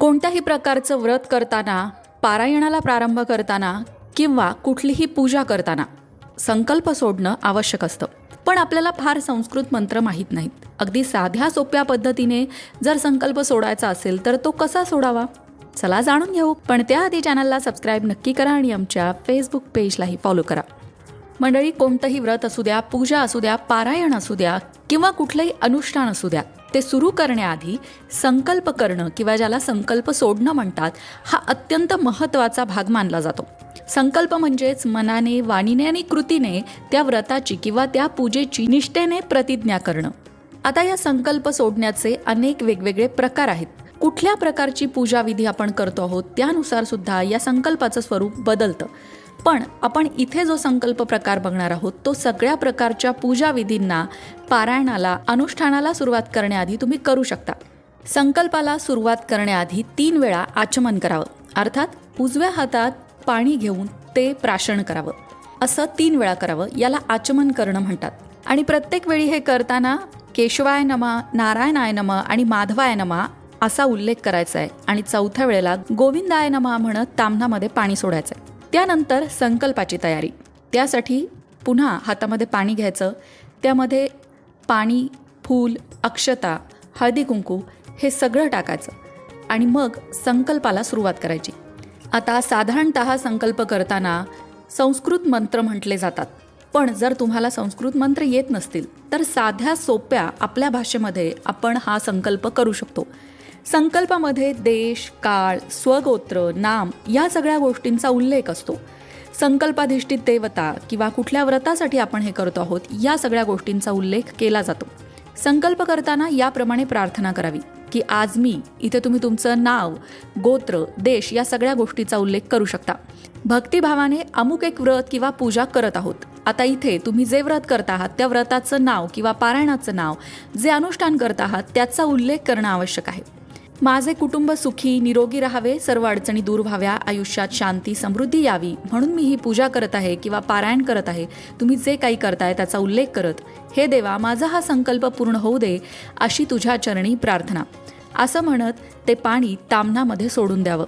कोणत्याही प्रकारचं व्रत करताना पारायणाला प्रारंभ करताना किंवा कुठलीही पूजा करताना संकल्प सोडणं आवश्यक असतं. पण आपल्याला फार संस्कृत मंत्र माहीत नाहीत. अगदी साध्या सोप्या पद्धतीने जर संकल्प सोडायचा असेल तर तो कसा सोडावा? चला जाणून घेऊ. पण त्याआधी चॅनलला सबस्क्राईब नक्की करा आणि आमच्या फेसबुक पेजलाही फॉलो करा. मंडळी कोणतंही व्रत असू द्या पूजा असू द्या पारायण असू द्या किंवा कुठलंही अनुष्ठान असू द्या ते सुरू करण्याआधी संकल्प करणं किंवा ज्याला संकल्प सोडणं म्हणतात हा अत्यंत महत्त्वाचा भाग मानला जातो. संकल्प म्हणजेच मनाने वाणीने आणि कृतीने त्या व्रताची किंवा त्या पूजेची निष्ठेने प्रतिज्ञा करणं. आता या संकल्प सोडण्याचे अनेक वेगवेगळे प्रकार आहेत. कुठल्या प्रकारची पूजाविधी आपण करतो आहोत त्यानुसार सुद्धा या संकल्पाचं स्वरूप बदलतं. पण आपण इथे जो संकल्प प्रकार बघणार आहोत तो सगळ्या प्रकारच्या पूजाविधींना पारायणाला अनुष्ठानाला सुरुवात करण्याआधी तुम्ही करू शकता. संकल्पाला सुरुवात करण्याआधी तीन वेळा आचमन करावं. अर्थात उजव्या हातात पाणी घेऊन ते प्राशन करावं. असं तीन वेळा करावं याला आचमन करणं म्हणतात. आणि प्रत्येक वेळी हे करताना केशवाय नमा नारायणाय नमा आणि माधवाय नमा असा उल्लेख करायचा आहे. आणि चौथ्या वेळेला गोविंदाय नमा म्हणत तामनामध्ये पाणी सोडायचं आहे. त्यानंतर संकल्पाची तयारी. त्यासाठी पुन्हा हातामध्ये पाणी घ्यायचं. त्यामध्ये पाणी फूल अक्षता हळदी कुंकू हे सगळं टाकायचं. आणि मग संकल्पाला सुरुवात करायची. आता साधारणत संकल्प करताना संस्कृत मंत्र म्हटले जातात. पण जर तुम्हाला संस्कृत मंत्र येत नसतील तर साध्या सोप्या आपल्या भाषेमध्ये आपण हा संकल्प करू शकतो. संकल्पामध्ये देश काळ स्वगोत्र नाम या सगळ्या गोष्टींचा उल्लेख असतो. संकल्पाधिष्ठित देवता किंवा कुठल्या व्रतासाठी आपण हे करतो आहोत या सगळ्या गोष्टींचा उल्लेख केला जातो. संकल्प करताना याप्रमाणे प्रार्थना करावी की आज मी इथे तुम्ही तुमचं नाव गोत्र देश या सगळ्या गोष्टीचा उल्लेख करू शकता. भक्तिभावाने अमुक एक व्रत किंवा पूजा करत आहोत. आता इथे तुम्ही जे व्रत करत आहात त्या व्रताचं नाव किंवा पारायणाचं नाव जे अनुष्ठान करत आहात त्याचा उल्लेख करणं आवश्यक आहे. माझे कुटुंब सुखी निरोगी राहावे सर्व अडचणी दूर व्हाव्या आयुष्यात शांती समृद्धी यावी. म्हणून मी ही पूजा करत आहे किंवा पारायण करत आहे. तुम्ही जे काही करताय त्याचा उल्लेख करत. हे देवा माझा हा संकल्प पूर्ण होऊ दे अशी तुझ्या चरणी प्रार्थना. असं म्हणत ते पाणी तामणामध्ये सोडून द्यावं.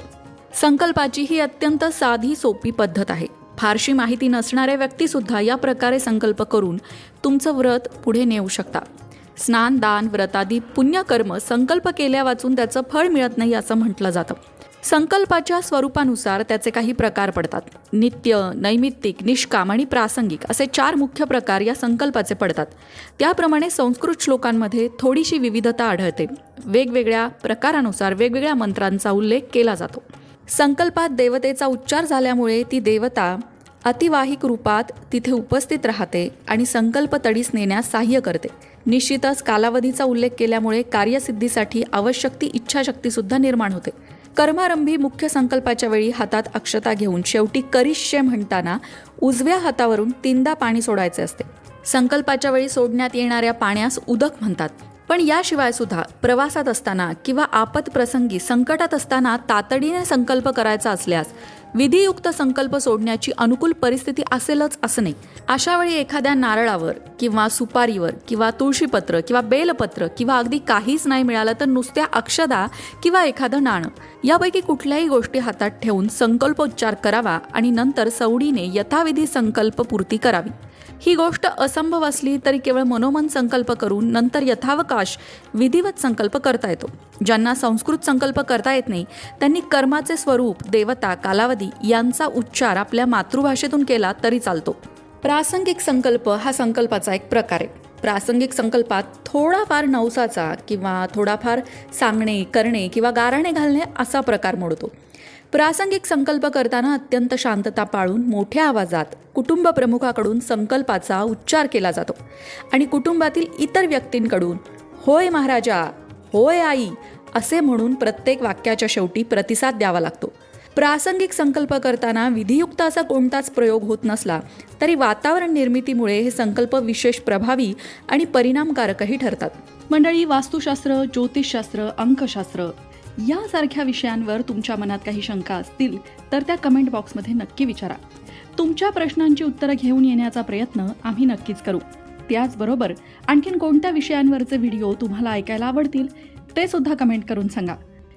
संकल्पाची ही अत्यंत साधी सोपी पद्धत आहे. फारशी माहिती नसणाऱ्या व्यक्तीसुद्धा या प्रकारे संकल्प करून तुमचं व्रत पुढे नेऊ शकता. स्नान दान व्रतादी पुण्यकर्म संकल्प केल्या वाचून त्याचं फळ मिळत नाही असं म्हटलं जातं. संकल्पाच्या स्वरूपानुसार त्याचे काही प्रकार पडतात. नित्य नैमित्तिक निष्काम आणि प्रासंगिक असे चार मुख्य प्रकार या संकल्पाचे पडतात. त्याप्रमाणे संस्कृत श्लोकांमध्ये थोडीशी विविधता आढळते. वेगवेगळ्या प्रकारानुसार वेगवेगळ्या मंत्रांचा उल्लेख केला जातो. संकल्पात देवतेचा उच्चार झाल्यामुळे ती देवता अतिवाहिक रूपात तिथे उपस्थित राहते आणि संकल्प तडीस नेण्यास सहाय्य करते. निश्चितच कालावधीचा उल्लेख केल्यामुळे कार्यसिद्धीसाठी आवश्यक ती इच्छाशक्तीसुद्धा निर्माण होते. कर्मारंभी मुख्य संकल्पाच्या वेळी हातात अक्षता घेऊन शेवटी करिष्य म्हणताना उजव्या हातावरून तीनदा पाणी सोडायचे असते. संकल्पाच्या वेळी सोडण्यात येणाऱ्या पाण्यास उदक म्हणतात. पण याशिवाय सुद्धा प्रवासात असताना किंवा आपत प्रसंगी संकटात असताना तातडीने संकल्प करायचा असल्यास विधियुक्त संकल्प सोडण्याची अनुकूल परिस्थिती असेलच असं नाही. अशा वेळी एखाद्या नारळावर किंवा सुपारीवर किंवा तुळशीपत्र किंवा बेलपत्र किंवा अगदी काहीच नाही मिळालं तर नुसत्या अक्षदा किंवा एखादं नाणं. यापैकी कुठल्याही गोष्टी हातात ठेवून संकल्पोच्चार करावा आणि नंतर सवडीने यथाविधी संकल्प पूर्ती करावी. ही गोष्ट असंभव असली तरी केवळ मनोमन संकल्प करून नंतर यथावकाश विधिवत संकल्प करता येतो. ज्यांना संस्कृत संकल्प करता येत नाही त्यांनी कर्माचे स्वरूप देवता कालावधी यांचा उच्चार आपल्या मातृभाषेतून केला तरी चालतो. प्रासंगिक संकल्प हा संकल्पाचा एक प्रकार आहे. प्रासंगिक संकल्पात थोडाफार नवसाचा किंवा थोडाफार सांगणे करणे किंवा गाराणे घालणे असा प्रकार मोडतो. प्रासंगिक संकल्प करताना अत्यंत शांतता पाळून मोठ्या आवाजात कुटुंब प्रमुखाकडून संकल्पाचा उच्चार केला जातो. आणि कुटुंबातील इतर व्यक्तींकडून होय महाराजा होय आई असे म्हणून प्रत्येक वाक्याच्या शेवटी प्रतिसाद द्यावा लागतो. प्रासंगिक संकल्प करताना विधियुक्त असा कोणताच प्रयोग होत नसला तरी वातावरण निर्मितीमुळे हे संकल्प विशेष प्रभावी आणि परिणामकारकही ठरतात. मंडळी वास्तुशास्त्र ज्योतिषशास्त्र अंकशास्त्र यासारख्या विषयांवर तुमच्या मनात काही शंका असतील तर त्या कमेंट बॉक्समध्ये नक्की विचारा. तुमच्या प्रश्नांची उत्तरं घेऊन येण्याचा प्रयत्न आम्ही नक्कीच करू. त्याचबरोबर आणखीन कोणत्या विषयांवरचे व्हिडिओ तुम्हाला ऐकायला आवडतील ते सुद्धा कमेंट करून सांगा.